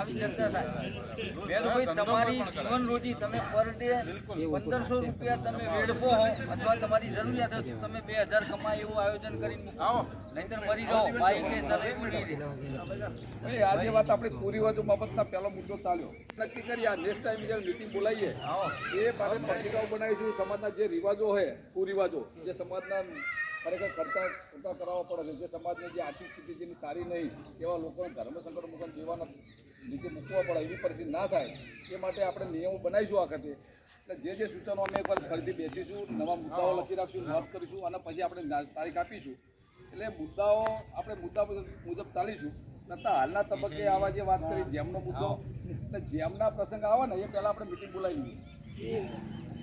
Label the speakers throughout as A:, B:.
A: આવી ચર્ચા થાય મેં તમારી જીવન રોજી તમે પર ડે પંદરસો રૂપિયા તમે વેડફો હોય અથવા તમારી જરૂરિયાત હોય તમે બે હજાર કમાય એવું આયોજન કરીને મૂકો. નહીતર મરી જાઓ. બાઈકે
B: કે આ જે વાત આપણે કુરિવાજો બાબતના પહેલો મુદ્દો ચાલ્યો. નક્કી કરી આ નેક્સ્ટ ટાઈમ જ્યારે મીટિંગ બોલાવીએ એ માટે પત્રિકાઓ બનાવીશું. સમાજના જે રિવાજો હોય કુરિવાજો જે સમાજના ખરેખર કરતા કરતા કરાવવા પડે છે. જે સમાજની જે આર્થિક સ્થિતિ જેની સારી નહીં એવા લોકોને ધર્મ સંકટ મુકામ જીવાના નીચે મૂકવા પડે એવી પરિસ્થિતિ ના થાય એ માટે આપણે નિયમો બનાવીશું આ વખતે. એટલે જે જે સૂચનો અમે એકવાર ફરીથી બેસીશું નવા મુદ્દાઓ લખી રાખીશું નોંધ કરીશું અને પછી આપણે તારીખ આપીશું. એટલે મુદ્દાઓ આપણે મુદ્દા મુજબ ચાલીશું. નતા હાલના તબક્કે આવા જે વાત કરી જેમનો મુદ્દો એટલે જેમના પ્રસંગ આવે ને એ પહેલાં આપણે મિટિંગ બોલાવી લઈએ.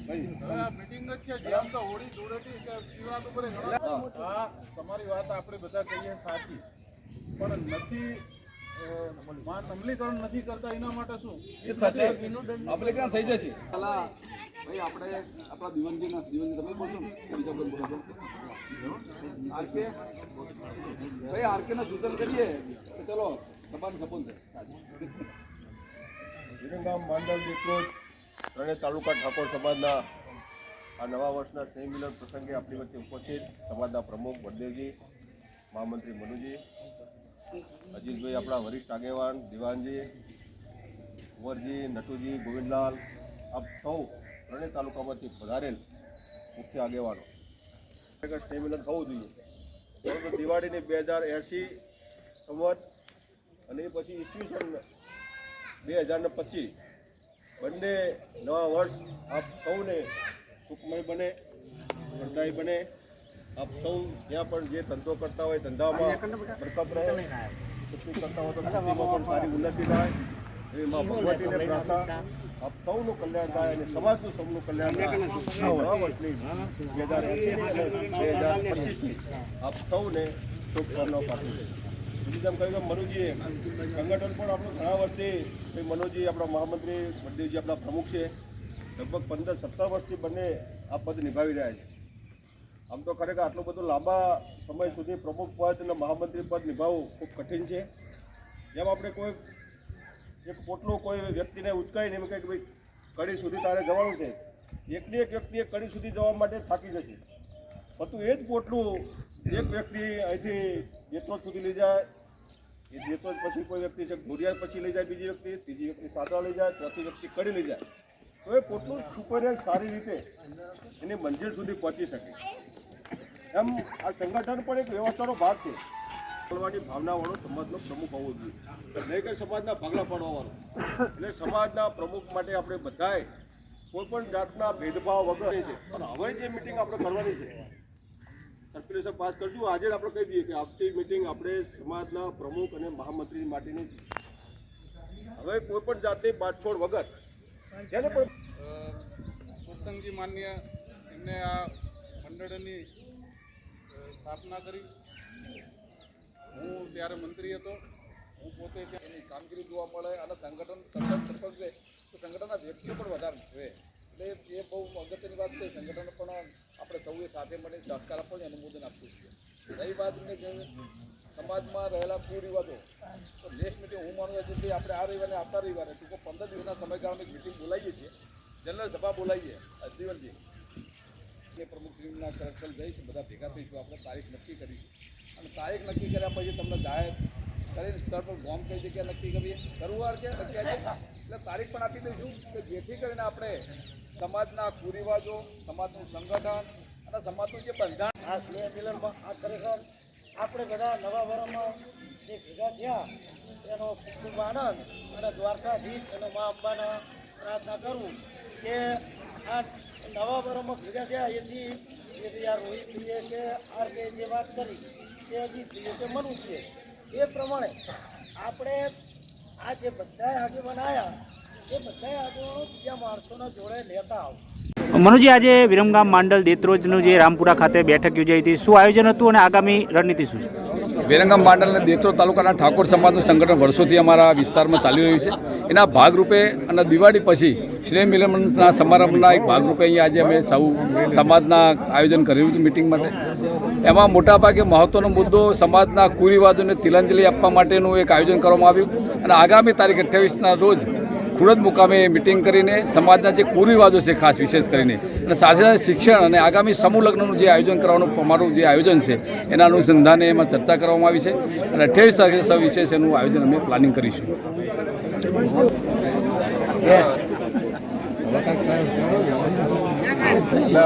C: મીટિંગ જ છે તો હોળી ધૂળેટી કે શિવરાત્રી ઉપર હા તમારી વાત આપણે બધા કહીએ સાચી. પણ નથી અ, અમલીકરણ નથી કરતા એના માટે શું
B: એ થશે ક્યાં થઈ જશે ભાઈ આપણે આપણા દીવનજીના દીવનજી તમે બોલશો બીજા કોઈ બોલો આરકે ભાઈ આરકેને સૂચન કરીએ ચલો તમારી સપોન છે.
D: વિરંગામ માંડલ દીપરોજ ત્રણેય તાલુકા ઠાકોર સમાજના આ નવા વર્ષના સ્નેહ મિલન પ્રસંગે આપણી વચ્ચે ઉપસ્થિત સમાજના પ્રમુખ બળદેવજી, મહામંત્રી મનુજી, અજીતભાઈ આપણા વરિષ્ઠ આગેવાન, દિવાનજી, કુંવરજી, નટુજી, ગોવિંદલાલ, આપ સૌ ત્રણેય તાલુકામાંથી પધારેલ મુખ્ય આગેવાનો. સ્નેહ મિલન થવું જોઈએ. પરંતુ દિવાળીની બે હજાર એંશી સંવત અને પછી ઈસવીસન બે હજાર ને પચીસ બંને નવા વર્ષ આપ સૌને સુખમય બને ફળદાયી બને. આપ સૌ જ્યાં પણ જે ધંધો કરતા હોય ધંધામાં બરકત રહે ખેતી કરતા હોય તો ખેતીમાં પણ સારી ઉન્નતિ થાય. એવી માં ભગવતીને પ્રાર્થના. આપ સૌનું કલ્યાણ થાય અને સમાજનું સૌનું કલ્યાણ થાય. નવા વર્ષની બે હજાર બે હજાર પચીસની આપ સૌને શુભકામનાઓ પાઠવું છું. બીજી જેમ કહ્યું મનુજીએ સંગઠન પણ આપણું ઘણા વર્ષથી ભાઈ મનોજી આપણા મહામંત્રી બળદેવજી આપણા પ્રમુખ છે. લગભગ પંદર, સત્તર વર્ષથી બંને આ પદ નિભાવી રહ્યા છે. આમ તો ખરેખર આટલું બધું લાંબા સમય સુધી પ્રમુખ પદ અને મહામંત્રી પદ નિભાવવું ખૂબ કઠિન છે. જેમ આપણે કોઈ એક પોટલું કોઈ વ્યક્તિને ઉચકાઈને એમ કહે કે ભાઈ, કડી સુધી તારે જવાનું છે. એકની એક વ્યક્તિ એક કડી સુધી જવા માટે થાકી જશે. પરંતુ એ જ પોટલું એક વ્યક્તિ અહીંથી જેટલો સુધી લઈ જાય એ જેતરોજ પછી કોઈ વ્યક્તિ છે ઘોડિયા પછી લઈ જાય, બીજી વ્યક્તિ, ત્રીજી વ્યક્તિ સાદા લઈ જાય, ચોથી વ્યક્તિ કડી લઈ જાય. તો એ પોટલું સુપરિયર સારી રીતે એની મંજિલ સુધી પહોંચી શકે. એમ આ સંગઠન પણ એક વ્યવસ્થાનો ભાગ છે. બોલવાની ભાવનાવાળો સમાજનો પ્રમુખ હોવો જોઈએ. નહીં કે સમાજના ભાગલા પાડવાવાળો. એટલે સમાજના પ્રમુખ માટે આપણે બધાએ કોઈ પણ જાતના ભેદભાવ વગર છે. પણ હવે જે મિટિંગ આપણે કરવાની છે સર્ક્યુલેશન પાસ કરશું. આજે આપણે કહી દઈએ કે આવતી મિટિંગ આપણે સમાજના પ્રમુખ અને મહામંત્રી માટેની હવે કોઈ પણ જાતની બાછોડ વગર જેને પણ
C: સત્સંગજી માન્ય એમને આ મંડળની સ્થાપના કરી. હું ત્યારે મંત્રી હતો. હું પોતે ત્યાં
B: એની કામગીરી જોવા મળે અને સંગઠન સંગઠન સરપંચ છે તો સંગઠનના વ્યક્તિઓ પણ વધારે જોઈએ એટલે એ બહુ અગત્યની વાત છે. સંગઠન પણ આપણે સૌએ સાથે મળીને સહકાર આપવો અને અનુમોદન આપવું છે રહી વાત સમાજમાં રહેલા કુરિવાજો, તો નેક્સ્ટ મિટિંગ હું માનું છું કે આપણે આ રવિવારે આવતા રવિવારે ટૂંકો પંદર દિવસના સમયગાળાની મિટિંગ બોલાવીએ છીએ. જનરલ સભા બોલાવીએ. અજીવનજી કે ટીમના કરકલ જઈશ, બધા ભેગા થઈશું આપણે, તારીખ નક્કી કરીશું. અને તારીખ નક્કી કર્યા પછી તમને જાહેર કરીને સ્તર પર બોમ્બ કઈ જગ્યાએ નક્કી કરીએ કરવું આજે એટલે તારીખ પણ આપી દઈશું કે જેથી કરીને આપણે સમાજના કુરિવાજો, સમાજનું સંગઠન અને સમાજનું જે બંધારણ
E: આ સ્નેહ મિલનમાં, આ ખરેખર આપણે બધા નવા વર્ષમાં જે ભેગા થયા, એનો ખૂબ ખૂબ આનંદ અને દ્વારકાધીશ અને મા અંબાના પ્રાર્થના કરું કે આ નવા વર્ષમાં ભેગા થયા, એથી એથી આ રોહિતભાઈએ કે આર કે જે વાત કરી, તે હજી મનુષ્ય એ પ્રમાણે આપણે આ જે બધા આગેવાન આવ્યા એ બધા આગેવાનો બીજા માણસોના જોડે લેતા આવો.
F: મનુજી આજે વિરમગામ માંડલ દેત્રોજનું જે રામપુરા ખાતે બેઠક યોજાઈ હતી શું આયોજન હતું અને આગામી રણનીતિ શું છે?
G: વિરંગામ માંડલ અને દેત્રો તાલુકાના ઠાકોર સમાજનું સંગઠન વર્ષોથી અમારા વિસ્તારમાં ચાલી રહ્યું છે. એના ભાગરૂપે અને દિવાળી પછી સ્નેહ મિલનના સમારંભના એક ભાગરૂપે અહીંયા આજે અમે સૌ સમાજના આયોજન કર્યું હતું મિટિંગ માટે.
B: એમાં મોટાભાગે મહત્ત્વનો મુદ્દો સમાજના કુરિવાદોને તિલાંજલિ આપવા માટેનું એક આયોજન કરવામાં આવ્યું અને આગામી તારીખ અઠ્યાવીસના રોજ ખુરદ મુકામે મિટિંગ કરીને સમાજના જે કુરિવાજો છે ખાસ વિશેષ કરીને અને સાથે સાથે શિક્ષણ અને આગામી સમૂહ લગ્નનું જે આયોજન કરવાનું અમારું જે આયોજન છે એના અનુસંધાને એમાં ચર્ચા કરવામાં આવી છે અને અઠ્યાવીસ તારીખે સવિશેષ એનું આયોજન અમે પ્લાનિંગ કરીશું.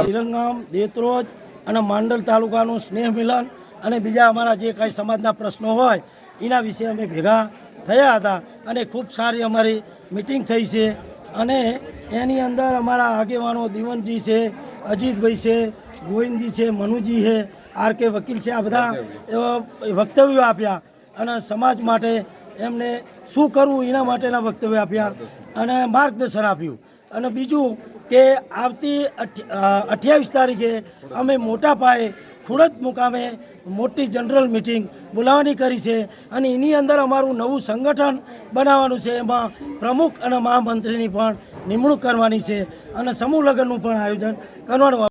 E: વિરંગામ દેત્રોજ અને માંડલ તાલુકાનું સ્નેહ મિલન અને બીજા અમારા જે કાંઈ સમાજના પ્રશ્નો હોય, એના વિશે અમે ભેગા થયા હતા અને ખૂબ સારી અમારી મિટિંગ થઈ છે. અને એની અંદર અમારા આગેવાનો દીવનજી છે, અજીતભાઈ છે, ગોવિંદજી છે, મનુજી છે, આર કે વકીલ છે, આ બધા એવા વક્તવ્યો આપ્યા અને સમાજ માટે એમને શું કરવું એના માટેના વક્તવ્ય આપ્યા અને માર્ગદર્શન આપ્યું. અને બીજું કે આવતી અઠ્યાવીસ તારીખે અમે મોટા પાયે ખુડદ મુકામે મોટી જનરલ મિટિંગ બોલાવવાની કરી છે અને એની અંદર અમારું નવું સંગઠન બનાવવાનું છે. એમાં પ્રમુખ અને મહામંત્રીની પણ નિમણૂક કરવાની છે અને સમૂહ લગ્નનું પણ આયોજન કરવાનું